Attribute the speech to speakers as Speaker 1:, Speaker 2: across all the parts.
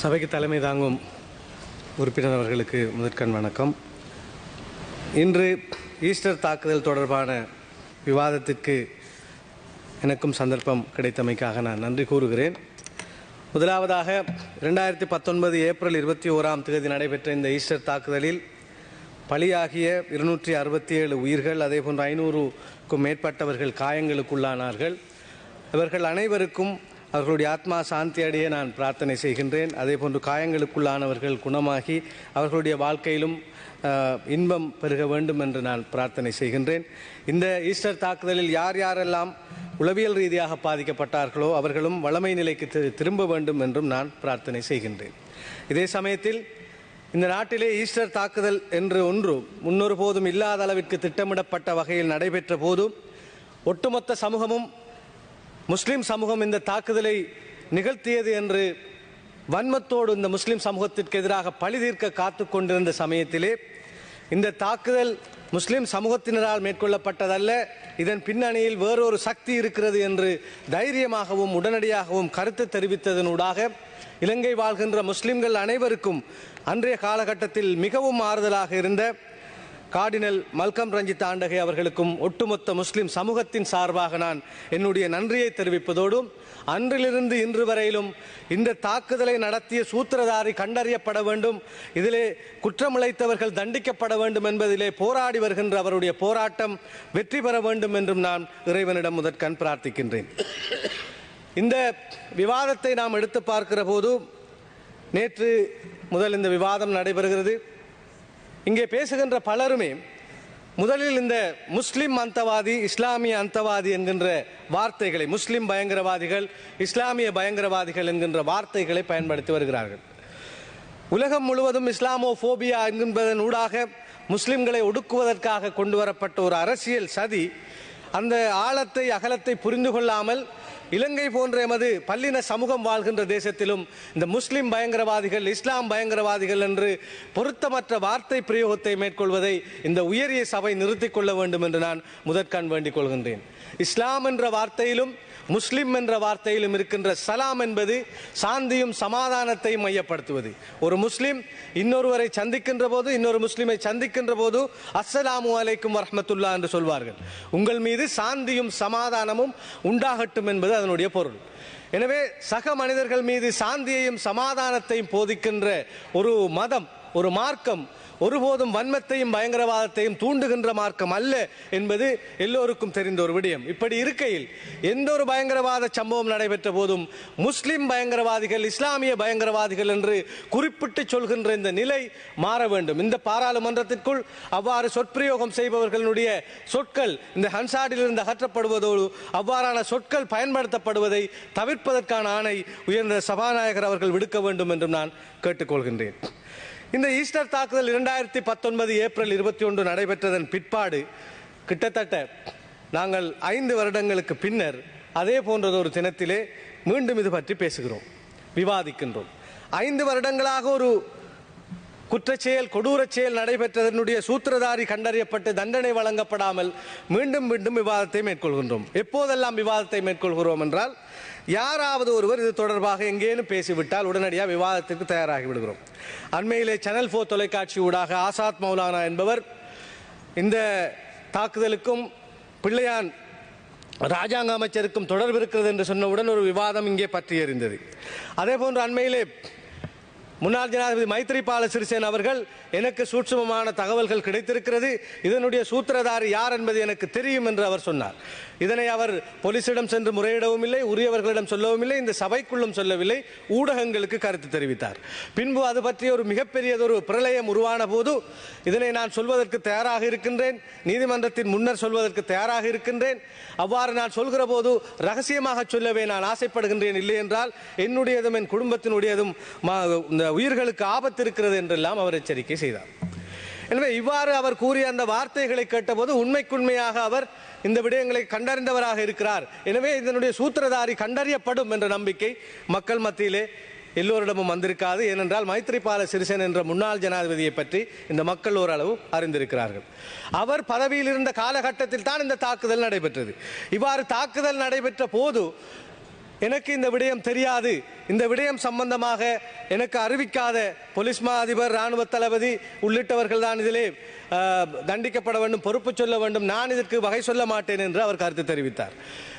Speaker 1: சபைக்கு தலைமை தாங்கும் உறுப்பினர் அவர்களுக்கு முதற்கண் வணக்கம். இன்று ஈஸ்டர் தாக்குதல் தொடர்பான விவாதத்திற்கு எனக்கும் சந்தர்ப்பம் கிடைத்தமைக்காக நான் நன்றி கூறுகிறேன். முதலாவதாக இரண்டாயிரத்தி பத்தொன்பது ஏப்ரல் இருபத்தி ஓராம் தேதி நடைபெற்ற இந்த ஈஸ்டர் தாக்குதலில் பலியாகிய இருநூற்றி அறுபத்தி ஏழு உயிர்கள் அதேபோன்று ஐநூறுக்கும் மேற்பட்டவர்கள் காயங்களுக்குள்ளானார்கள். இவர்கள் அனைவருக்கும் அவர்களுடைய ஆத்மா சாந்தி அடைய நான் பிரார்த்தனை செய்கின்றேன். அதே போன்று காயங்களுக்குள்ளானவர்கள் குணமாகி அவர்களுடைய வாழ்க்கையிலும் இன்பம் பெருக வேண்டும் என்று நான் பிரார்த்தனை செய்கின்றேன். இந்த ஈஸ்டர் தாக்குதலில் யார் யாரெல்லாம் உளவியல் ரீதியாக பாதிக்கப்பட்டார்களோ அவர்களும் வளமை நிலைக்கு திரும்ப வேண்டும் என்றும் நான் பிரார்த்தனை செய்கின்றேன். இதே சமயத்தில் இந்த நாட்டிலே ஈஸ்டர் தாக்குதல் என்று ஒன்று முன்னொரு போதும் இல்லாத அளவிற்கு திட்டமிடப்பட்ட வகையில் நடைபெற்ற போதும் ஒட்டுமொத்த சமூகமும் முஸ்லிம் சமூகம் இந்த தாக்குதலை நிகழ்த்தியது என்று வன்மத்தோடு இந்த முஸ்லிம் சமூகத்திற்கு எதிராக பழி தீர்க்க காத்து கொண்டிருந்த சமயத்திலே இந்த தாக்குதல் முஸ்லிம் சமூகத்தினரால் மேற்கொள்ளப்பட்டதல்ல இதன் பின்னணியில் வேறொரு சக்தி இருக்கிறது என்று தைரியமாகவும் உடனடியாகவும் கருத்து தெரிவித்ததனூடாக இலங்கை வாழ்கின்ற முஸ்லிம்கள் அனைவருக்கும் அன்றைய காலகட்டத்தில் மிகவும் ஆறுதலாக இருந்த கார்டினல் மல்கம் ரஞ்சித் ஆண்டகை அவர்களுக்கும் ஒட்டுமொத்த முஸ்லிம் சமூகத்தின் சார்பாக நான் என்னுடைய நன்றியை தெரிவிப்பதோடும் அன்றிலிருந்து இன்று வரையிலும் இந்த தாக்குதலை நடத்திய சூத்திரதாரி கண்டறியப்பட வேண்டும் இதிலே குற்றமிழைத்தவர்கள் தண்டிக்கப்பட வேண்டும் என்பதிலே போராடி வருகின்ற அவருடைய போராட்டம் வெற்றி பெற வேண்டும் என்றும் நான் இறைவனிடம் முதற்கண் பிரார்த்திக்கின்றேன். இந்த விவாதத்தை நாம் எடுத்து பார்க்கிற போது நேற்று முதல் இந்த விவாதம் நடைபெறுகிறது. இங்கே பேசுகின்ற பலருமே முதலில் இந்த முஸ்லிம் அந்தவாதி இஸ்லாமிய அந்தவாதி என்கின்ற வார்த்தைகளை முஸ்லிம் பயங்கரவாதிகள் இஸ்லாமிய பயங்கரவாதிகள் என்கின்ற வார்த்தைகளை பயன்படுத்தி வருகிறார்கள். உலகம் முழுவதும் இஸ்லாமோபோபியா என்கின்றதன் ஊடாக முஸ்லிம்களை ஒடுக்குவதற்காக கொண்டு வரப்பட்ட ஒரு அரசியல் சதி அந்த ஆழத்தை அகலத்தை புரிந்து கொள்ளாமல் இலங்கை போன்ற எமது பல்லின சமூகம் வாழ்கின்ற தேசத்திலும் இந்த முஸ்லிம் பயங்கரவாதிகள் இஸ்லாம் பயங்கரவாதிகள் என்று பொருத்தமற்ற வார்த்தை பிரயோகத்தை மேற்கொள்வதை இந்த உயரிய சபை நிறுத்திக் கொள்ள வேண்டும் என்று நான் முதற்கண் வேண்டிக் கொள்கின்றேன். இஸ்லாம் என்ற வார்த்தையிலும் முஸ்லிம் என்ற வார்த்தையிலும் இருக்கின்ற சலாம் என்பது சாந்தியும் சமாதானத்தையும் மையப்படுத்துவது. ஒரு முஸ்லிம் இன்னொருவரை சந்திக்கின்ற போது இன்னொரு முஸ்லிமை சந்திக்கின்ற போது அஸ்ஸலாமு அலைக்கும் வரமத்துல்லா என்று சொல்வார்கள். உங்கள் மீது சாந்தியும் சமாதானமும் உண்டாகட்டும் என்பது அதனுடைய பொருள். எனவே சக மனிதர்கள் மீது சாந்தியையும் சமாதானத்தையும் போதிக்கின்ற ஒரு மதம் ஒரு மார்க்கம் ஒருபோதும் வன்மத்தையும் பயங்கரவாதத்தையும் தூண்டுகின்ற மார்க்கம் அல்ல என்பது எல்லோருக்கும் தெரிந்த ஒரு விடயம். இப்படி இருக்கையில் எந்த ஒரு பயங்கரவாத சம்பவம் நடைபெற்ற போதும் முஸ்லிம் பயங்கரவாதிகள் இஸ்லாமிய பயங்கரவாதிகள் என்று குறிப்பிட்டு சொல்கின்ற இந்த நிலை மாற வேண்டும். இந்த பாராளுமன்றத்திற்குள் அவ்வாறு சொற்பிரயோகம் செய்பவர்களுடைய சொற்கள் இந்த ஹன்சாடிலிருந்து அகற்றப்படுவதோடு அவ்வாறான சொற்கள் பயன்படுத்தப்படுவதை தவிர்ப்பதற்கான ஆணை உயர்ந்த சபாநாயகர் அவர்கள் விடுக்க வேண்டும் என்றும் நான் கேட்டுக்கொள்கின்றேன். இந்த ஈஸ்டர் தாக்குதல் இரண்டாயிரத்தி பத்தொன்பது ஏப்ரல் இருபத்தி ஒன்று நடைபெற்றதன் பிற்பாடு கிட்டத்தட்ட நாங்கள் ஐந்து வருடங்களுக்கு பின்னர் அதே போன்றதொரு தினத்திலே மீண்டும் இது பற்றி பேசுகிறோம் விவாதிக்கின்றோம். ஐந்து வருடங்களாக ஒரு குற்றச்செயல் கொடூரச் செயல் நடைபெற்றதனுடைய சூத்திரதாரி கண்டறியப்பட்டு தண்டனை வழங்கப்படாமல் மீண்டும் மீண்டும் விவாதத்தை மேற்கொள்கின்றோம். எப்போதெல்லாம் விவாதத்தை மேற்கொள்கிறோம் என்றால் யாராவது ஒருவர் இது தொடர்பாக எங்கேனும் பேசிவிட்டால் உடனடியாக விவாதத்திற்கு தயாராகி விடுகிறோம். அண்மையிலே சேனல் ஃபோர் தொலைக்காட்சி ஊடாக ஆசாத் மௌலானா என்பவர் இந்த தாக்குதலுக்கும் பிள்ளையான் ராஜாங்க அமைச்சருக்கும் தொடர்பு இருக்கிறது என்று சொன்னவுடன் ஒரு விவாதம் இங்கே பற்றி எறிந்தது அதே போன்று அண்மையிலே முன்னாள் ஜனாதிபதி மைத்ரிபால சிறிசேன் அவர்கள் எனக்கு சூட்சமமான தகவல்கள் கிடைத்திருக்கிறது. இதனுடைய சூத்திரதாரி யார் என்பது எனக்கு தெரியும் என்று அவர் சொன்னார். இதனை அவர் போலீசிடம் சென்று முறையிடவும் இல்லை உரியவர்களிடம் சொல்லவும் இல்லை இந்த சபைக்குள்ளும் சொல்லவில்லை ஊடகங்களுக்கு கருத்து தெரிவித்தார். பின்பு அது பற்றிய ஒரு மிகப்பெரியதொரு பிரளயம் உருவான போது இதனை நான் சொல்வதற்கு தயாராக இருக்கின்றேன். நீதிமன்றத்தின் முன்னர் சொல்வதற்கு தயாராக இருக்கின்றேன். அவ்வாறு நான் சொல்கிற போது ரகசியமாக சொல்லவே நான் ஆசைப்படுகின்றேன் இல்லை என்றால் என்னுடையதும் என் குடும்பத்தினுடையதும் மா- இந்த உயிர்களுக்கு ஆபத்து இருக்கிறது என்றெல்லாம் அவர் எச்சரிக்கை செய்தார். எனவே இவ்வாறு அவர் கூறிய அந்த வார்த்தைகளை கேட்டபோது உண்மைக்குண்மையாக அவர் இந்த விடயங்களை கண்டறிந்தவராக இருக்கிறார். எனவே இதனுடைய சூத்திரதாரி கண்டறியப்படும் என்ற நம்பிக்கை மக்கள் மத்தியிலே எல்லோரிடமும் வந்திருக்காது. ஏனென்றால் மைத்ரிபால சிறிசேன என்ற முன்னாள் ஜனாதிபதியை பற்றி இந்த மக்கள் ஓரளவு அறிந்திருக்கிறார்கள். அவர் பதவியில் இருந்த காலகட்டத்தில் தான் இந்த தாக்குதல் நடைபெற்றது. இவ்வாறு தாக்குதல் நடைபெற்ற போது எனக்கு இந்த விடயம் தெரியாது. இந்த விடயம் சம்பந்தமாக எனக்கு அறிவிக்காத போலீஸ் மா அதிபர் இராணுவ தளபதி உள்ளிட்டவர்கள் தான் இதிலே தண்டிக்கப்பட வேண்டும் பொறுப்பு சொல்ல வேண்டும். நான் இதற்கு வகை சொல்ல மாட்டேன் என்று அவர் கருத்து தெரிவித்தார்.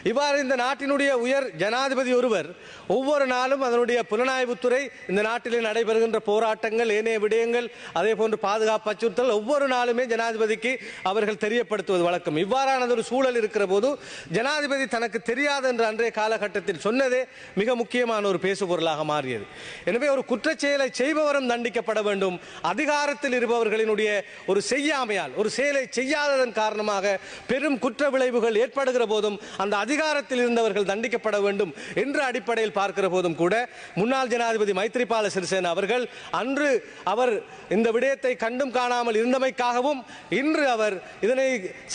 Speaker 1: இவ்வாறு இந்த நாட்டினுடைய உயர் ஜனாதிபதி ஒருவர் ஒவ்வொரு நாளும் அதனுடைய புலனாய்வுத்துறை இந்த நாட்டிலே நடைபெறுகின்ற போராட்டங்கள் ஏனைய விடயங்கள் அதே போன்று பாதுகாப்பு அச்சுறுத்தல் ஒவ்வொரு நாளுமே ஜனாதிபதிக்கு அவர்கள் தெரியப்படுத்துவது வழக்கம். இவ்வாறான ஒரு சூழல் இருக்கிற போது ஜனாதிபதி தனக்கு தெரியாது என்று அன்றைய காலகட்டத்தில் சொன்னதே மிக முக்கியமான ஒரு பேசுபொருளாக மாறியது. எனவே ஒரு குற்றச்செயலை செய்பவரும் தண்டிக்கப்பட வேண்டும். அதிகாரத்தில் இருப்பவர்களினுடைய ஒரு செய்யாமையால் ஒரு செயலை செய்யாததன் காரணமாக பெரும் குற்ற விளைவுகள் ஏற்படுகிற போதும் அந்த அதிகாரத்தில் இருந்தவர்கள் தண்டிக்கப்பட வேண்டும் என்ற அடிப்படையில் பார்க்கிற போதும் கூட முன்னாள் ஜனாதிபதி மைத்ரிபால சிறிசேன அவர்கள் அன்று அவர் இந்த விடயத்தை கண்டும் காணாமல் இருந்தமைக்காகவும் இன்று அவர் இதனை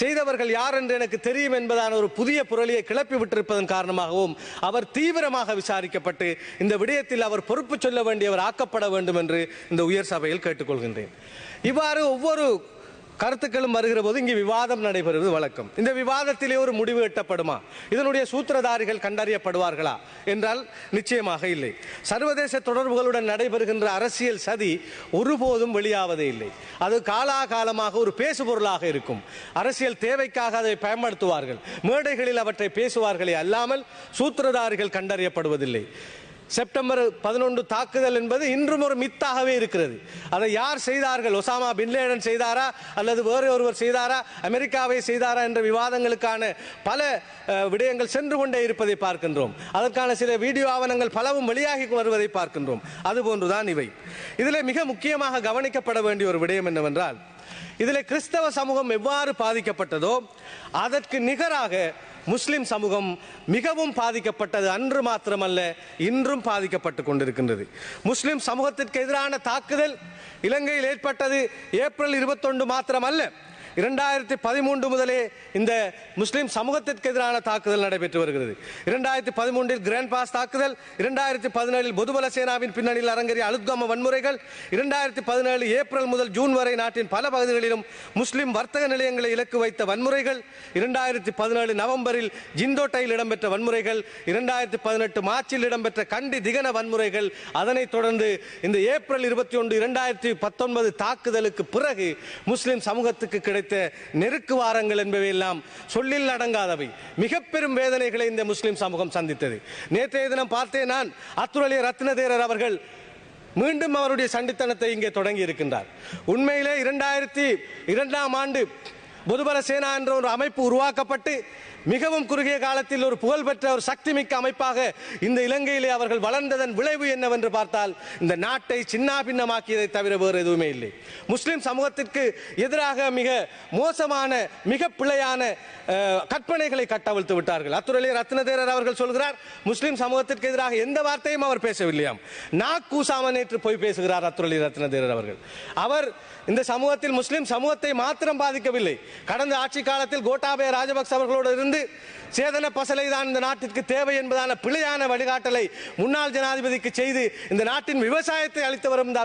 Speaker 1: செய்தவர்கள் யார் என்று எனக்கு தெரியும் என்பதான ஒரு புதிய புரளியை கிளப்பி விட்டிருப்பதன் காரணமாகவும் அவர் தீவிரமாக விசாரிக்கப்பட்டு இந்த விடயத்தில் அவர் பொறுப்பு சொல்ல வேண்டியவர் ஆக்கப்பட வேண்டும் என்று இந்த உயர் சபையில் கேட்டுக்கொள்கின்றேன். இவ்வாறு ஒவ்வொரு கருத்துக்களும் வருகிற போது இங்கே விவாதம் நடைபெறுவது வழக்கம். இந்த விவாதத்திலே ஒரு முடிவு எட்டப்படுமா? இதனுடைய சூத்திரதாரிகள் கண்டறியப்படுவார்களா? என்றால் நிச்சயமாக இல்லை. சர்வதேச தொடர்புகளுடன் நடைபெறுகின்ற அரசியல் சதி ஒருபோதும் வெளியாவதே இல்லை. அது காலாகாலமாக ஒரு பேசுபொருளாக இருக்கும். அரசியல் தேவைக்காக அதை பயன்படுத்துவார்கள். மேடைகளில் அவற்றை பேசுவார்களே அல்லாமல் சூத்திரதாரிகள் கண்டறியப்படுவதில்லை. செப்டம்பர் பதினொன்று தாக்குதல் என்பது இன்றும் ஒரு மித்தாகவே இருக்கிறது. அதை யார் செய்தார்கள்? ஒசாமா பின்லேடன் செய்தாரா? அல்லது வேறு ஒருவர் செய்தாரா? அமெரிக்காவை செய்தாரா? என்ற விவாதங்களுக்கான பல விடயங்கள் சென்று கொண்டே இருப்பதை பார்க்கின்றோம். அதற்கான சில வீடியோ ஆவணங்கள் பலவும் வெளியாகி வருவதை பார்க்கின்றோம். அதுபோன்றுதான் இவை. இதில் மிக முக்கியமாக கவனிக்கப்பட வேண்டிய ஒரு விடயம் என்னவென்றால் இதில் கிறிஸ்தவ சமூகம் எவ்வாறு பாதிக்கப்பட்டதோ அதற்கு நிகராக முஸ்லிம் சமூகம் மிகவும் பாதிக்கப்பட்டது. அன்று மாத்திரமல்ல இன்றும் பாதிக்கப்பட்டு கொண்டிருக்கின்றது. முஸ்லிம் சமூகத்திற்கு எதிரான தாக்குதல் இலங்கையில் ஏற்பட்டது ஏப்ரல் இருபத்தொன்று மாத்திரமல்ல. இரண்டாயிரத்தி பதிமூன்று முதலே இந்த முஸ்லீம் சமூகத்திற்கு எதிரான தாக்குதல் நடைபெற்று வருகிறது. இரண்டாயிரத்தி பதிமூன்றில் கிராண்ட் பாஸ் தாக்குதல் இரண்டாயிரத்தி பதினேழில் பொதுபல சேனாவின் பின்னணியில் அரங்கேறிய அலுத்கம வன்முறைகள் இரண்டாயிரத்தி பதினேழு ஏப்ரல் முதல் ஜூன் வரை நாட்டின் பல பகுதிகளிலும் முஸ்லிம் வர்த்தக நிலையங்களை இலக்கு வைத்த வன்முறைகள் இரண்டாயிரத்தி பதினேழு நவம்பரில் ஜிந்தோட்டையில் இடம்பெற்ற வன்முறைகள் இரண்டாயிரத்தி பதினெட்டு மார்ச்சில் இடம்பெற்ற கண்டி திகன வன்முறைகள் அதனைத் தொடர்ந்து இந்த ஏப்ரல் இருபத்தி ஒன்று இரண்டாயிரத்தி பத்தொன்பது தாக்குதலுக்கு பிறகு முஸ்லிம் சமூகத்துக்கு கிடைத்த நெருக்கு வாரங்கள் என்பவையெல்லாம் சொல்லில் அடங்காதவை. மிக பெரும் வேதனைகளை இந்த முஸ்லிம் சமூகம் சந்தித்தது. நேற்றைய தினம் பார்த்தேன் நான் அத்துரலிய ரத்னதேரர் அவர்கள் மீண்டும் அவருடைய சண்டித்தனத்தை இங்கே தொடங்கி இருக்கின்றார். உண்மையிலே இரண்டாயிரத்தி இரண்டாம் ஆண்டு பொதுபல சேனா என்ற ஒரு அமைப்பு உருவாக்கப்பட்டு மிகவும் குறுகிய காலத்தில் ஒரு புகழ்பெற்ற ஒரு சக்தி மிக்க அமைப்பாக இந்த இலங்கையிலே அவர்கள் வளர்ந்ததன் விளைவு என்னவென்று பார்த்தால் இந்த நாட்டை சின்னாபின்னமாக்கியதை தவிர வேறு எதுவுமே இல்லை. முஸ்லிம் சமூகத்திற்கு எதிராக மிக மோசமான மிக பிழையான கற்பனைகளை கட்டவிழ்த்து விட்டார்கள். அத்துறையிலே ரத்னதேரர் அவர்கள் சொல்கிறார் முஸ்லிம் சமூகத்திற்கு எதிராக எந்த வார்த்தையும் அவர் பேசவில்லையாம். நாக் நேற்று போய் பேசுகிறார் அத்துறை ரத்னதேரர் அவர்கள். அவர் இந்த சமூகத்தில் முஸ்லிம் சமூகத்தை மாத்திரம் பாதிக்கவில்லை. கடந்த ஆட்சி காலத்தில் கோட்டாபய ராஜபக்ச அவர்களோடு இருந்து இருந்து சேதன பசலை தான் இந்த நாட்டிற்கு தேவை என்பதான பிழையான வழிகாட்டலை முன்னாள் ஜனாதிபதிக்கு செய்து இந்த நாட்டின் விவசாயத்தை அளித்து வரும் இந்த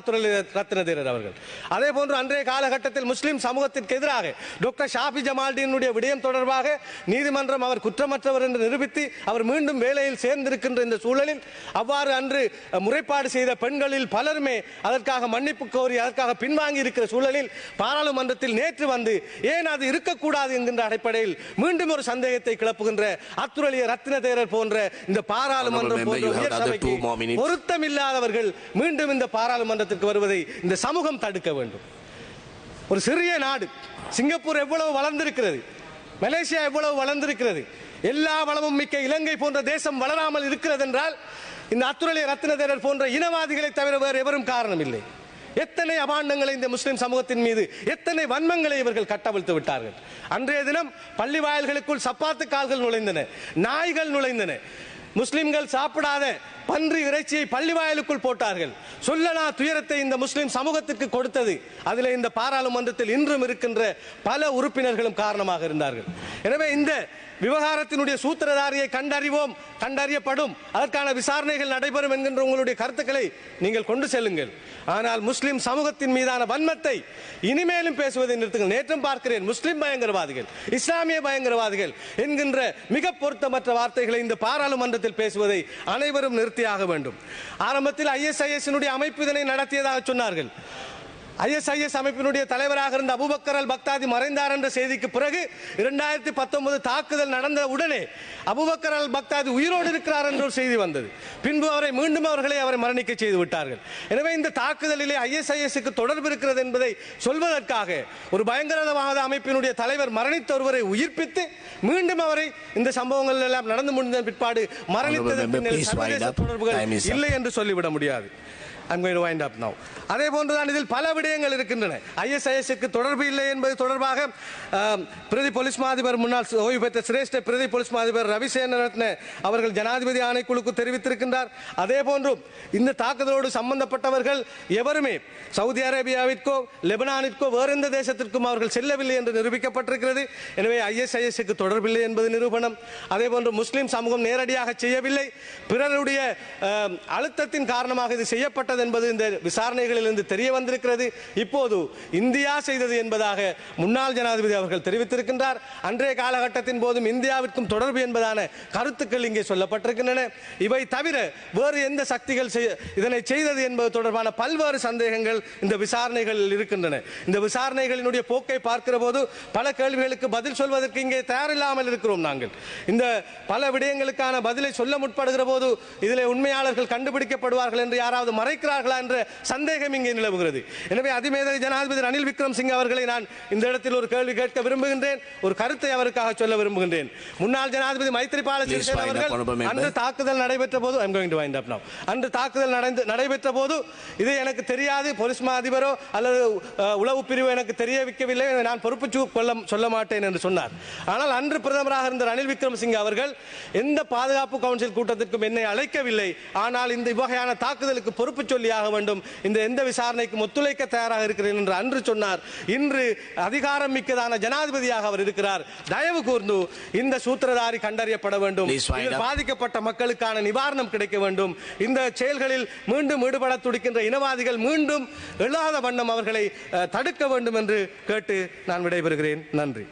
Speaker 1: ரத்னதீரர் அவர்கள். அதே போன்று அன்றைய காலகட்டத்தில் முஸ்லிம் சமூகத்திற்கு எதிராக டாக்டர் ஷாஃபி ஜமால்டீனுடைய விடயம் தொடர்பாக நீதிமன்றம் அவர் குற்றமற்றவர் என்று நிரூபித்து அவர் மீண்டும் வேலையில் சேர்ந்திருக்கின்ற இந்த சூழலில் அவ்வாறு அன்று முறைப்பாடு செய்த பெண்களில் பலருமே அதற்காக மன்னிப்பு கோரி அதற்காக பின்வாங்கி இருக்கிற சூழலில் பாராளுமன்றத்தில் நேற்று வந்து ஏன் அது இருக்கக்கூடாது என்கின்ற அடிப்படையில் மீண்டும் ஒரு சந்தேகத்தை கிளப்புகின்ற அத்துரலிய ரத்னதேரர் போன்ற இந்த பாராளுமன்றம் போன்ற. பொருத்தமில்லாதவர்கள் மீண்டும் இந்த பாராளுமன்றத்திற்கு வருவதை இந்த சமூகம் தடுக்க வேண்டும் ஒரு சிறிய நாடு சிங்கப்பூர் எவ்வளவு வளர்ந்திருக்கிறது மலேசியா எவ்வளவு வளர்ந்திருக்கிறது எல்லா வளமும் மிக்க இலங்கை போன்ற தேசம் வளராமல் இருக்கிறது என்றால் இந்த அத்துரலிய ரத்னதேரர் போன்ற இனவாதிகளை தவிர வேறு எவரும் காரணம் இல்லை எத்தனை அபாண்டங்களை இந்த முஸ்லிம் சமூகத்தின் மீது எத்தனை வன்மங்களை இவர்கள் கட்டவிழ்த்து விட்டார்கள்? அன்றைய தினம் பள்ளி வாயில்களுக்குள் சப்பாத்து கால்கள் நுழைந்தன நாய்கள் நுழைந்தன. முஸ்லிம்கள் சாப்பிடாத பன்றி இறைச்சியை பள்ளி வாயிலுக்குள் போட்டார்கள். சொல்லலா துயரத்தை இந்த முஸ்லிம் சமூகத்திற்கு கொடுத்தது. அதில் இந்த பாராளுமன்றத்தில் இன்றும் இருக்கின்ற பல உறுப்பினர்களும் காரணமாக இருந்தார்கள். எனவே இந்த விவகாரத்தினுடைய சூத்திரதாரியை கண்டறிவோம் கண்டறியப்படும். அதற்கான விசாரணைகள் நடைபெறும் என்கின்ற உங்களுடைய கருத்துக்களை நீங்கள் கொண்டு செல்லுங்கள். ஆனால் முஸ்லிம் சமூகத்தின் மீதான வன்மத்தை இனிமேலும் பேசுவதை நிறுத்துங்கள். நேற்றும் பார்க்கிறேன் முஸ்லிம் பயங்கரவாதிகள் இஸ்லாமிய பயங்கரவாதிகள் என்கின்ற மிக பொருத்தமற்ற வார்த்தைகளை இந்த பாராளுமன்றத்தில் பேசுவதை அனைவரும் நிறுத்தியாக வேண்டும். ஆரம்பத்தில் ஐஎஸ்ஐஎஸ்னுடைய அமைப்பு இதனை நடத்தியதாக சொன்னார்கள். ஐஎஸ்ஐஎஸ் அமைப்பினுடைய தலைவராக இருந்த அபுபக்கர் அல் பக்தாதி மறைந்தார் என்ற செய்திக்கு பிறகு இரண்டாயிரத்தி பத்தொன்பது தாக்குதல் நடந்த உடனே அபுபக்கர் அல் பக்தாதி உயிரோடு இருக்கிறார் என்ற ஒரு செய்தி வந்தது. பின்பு அவரை மீண்டும் அவர்களை அவரை மரணிக்க செய்து விட்டார்கள். எனவே இந்த தாக்குதலிலே ஐஎஸ்ஐஎஸ்க்கு தொடர்பு இருக்கிறது என்பதை சொல்வதற்காக ஒரு பயங்கரவாத அமைப்பினுடைய தலைவர் மரணித்த ஒருவரை உயிர்ப்பித்து மீண்டும் அவரை இந்த சம்பவங்கள் எல்லாம் நடந்து முடிந்த பிற்பாடு மரணித்ததற்கு தொடர்புகள். இல்லை என்று சொல்லிவிட முடியாது. I'm going wind up up அதே போன்றுதான் இதில் பல விடயங்கள் இருக்கின்றன. ஐஎஸ்ஐஎஸ்க்கு தொடர்பு இல்லை என்பது தொடர்பாக பிரதி போலீஸ் மாதிபர் முன்னாள் ஓய்வு பெற்ற சிரேஷ்ட பிரதி போலீஸ் மாதிபர் ரவிசேனரத்ன அவர்கள் ஜனாதிபதி ஆணைக்குழுக்கு தெரிவித்திருக்கின்றார். அதே போன்றும் இந்த தாக்குதலோடு சம்பந்தப்பட்டவர்கள் எவருமே சவுதி அரேபியாவிற்கோ லெபனானிற்கோ வேறு எந்த தேசத்திற்கும் அவர்கள் செல்லவில்லை என்று நிரூபிக்கப்பட்டிருக்கிறது. எனவே ஐஎஸ்ஐஎஸ்க்கு தொடர்பில்லை என்பது நிரூபணம். அதே போன்று முஸ்லீம் சமூகம் நேரடியாக செய்யவில்லை. பிறருடைய அழுத்தத்தின் காரணமாக இது செய்யப்பட்டது என்பது இந்த விசாரணைகளிலிருந்து தெரிய வந்திருக்கிறது. இப்போது இந்தியா செய்தது என்பதாக முன்னாள் ஜனாதிபதி அவர்கள் தெரிவித்திருக்கின்றார். அன்றைய காலகட்டத்தின் போதும் இந்தியாவிற்கும் தொடர்பு என்பதான கருத்துக்கள் இங்கே சொல்லப்பட்டிருக்கின்றன. இவை தவிர வேறு எந்த சக்திகள் இதனை செய்தது என்பது தொடர்பான பல்வேறு சந்தேகங்கள் இந்த விசாரணைகளில் இருக்கின்றன. இந்த விசாரணைகளினுடைய போக்கை பார்க்கிற போது பல கேள்விகளுக்கு பதில் சொல்வதற்கு இங்கே தயாரில்லாமல் இருக்கிறோம் நாங்கள். இந்த பல விடயங்களுக்கான பதிலை சொல்ல முற்படுகிற போது இதில் உண்மையாளர்கள் கண்டுபிடிக்கப்படுவார்கள் என்று யாராவது மறைக்கிறார்களா என்ற சந்தேகம் இங்கே நிலவுகிறது. எனவே அதிமேதக ஜனாதிபதி ரணில் விக்ரம் சிங் அவர்களை நான் இந்த இடத்தில் ஒரு கேள்வி கேட்க விரும்புகின்றேன். ஒரு கருத்தை அவருக்காக சொல்ல விரும்புகின்றேன். முன்னாள் ஜனாதிபதி மைத்ரிபால சிறிசேன அவர்கள். அன்று தாக்குதல் நடைபெற்ற போது I'm going to wind up now. அன்று தாக்குதல் நடந்து நடைபெற்ற போது இது எனக்கு தெரியாது போலீஸ் மா அதிபரோ அல்லது உளவு பிரிவு எனக்கு தெரிய வைக்கவில்லை நான் பொறுப்பு கொள்ள சொல்ல மாட்டேன் என்று சொன்னார். ஆனால் அன்று பிரதமராக இருந்த ரணில் விக்ரமசிங்க அவர்கள் எந்த பாதுகாப்பு கவுன்சில் கூட்டத்திற்கும் என்னை அழைக்கவில்லை. ஆனால் இந்த வகையான தாக்குதலுக்கு பொறுப்பு சொல்லியாக வேண்டும். இந்த எந்த விசாரணைக்கும் ஒத்துழைக்க தயாராக இருக்கிறேன் என்று அன்று சொன்னார். இன்று அதிகாரம் மிக்கதான ஜனாதிபதியாக அவர் இருக்கிறார். தயவு கூர்ந்து இந்த சூத்திரதாரி கண்டறியப்பட வேண்டும். பாதிக்கப்பட்ட மக்களுக்கான நிவாரணம் கிடைக்க வேண்டும். இந்த செயல்களில் மீண்டும் ஈடுபட துடிக்கின்ற இனவாதிகள் மீண்டும் எழாத வண்ணம் அவர்களை தடுக்க வேண்டும் என்று கேட்டு நான் விடைபெறுகிறேன். நன்றி.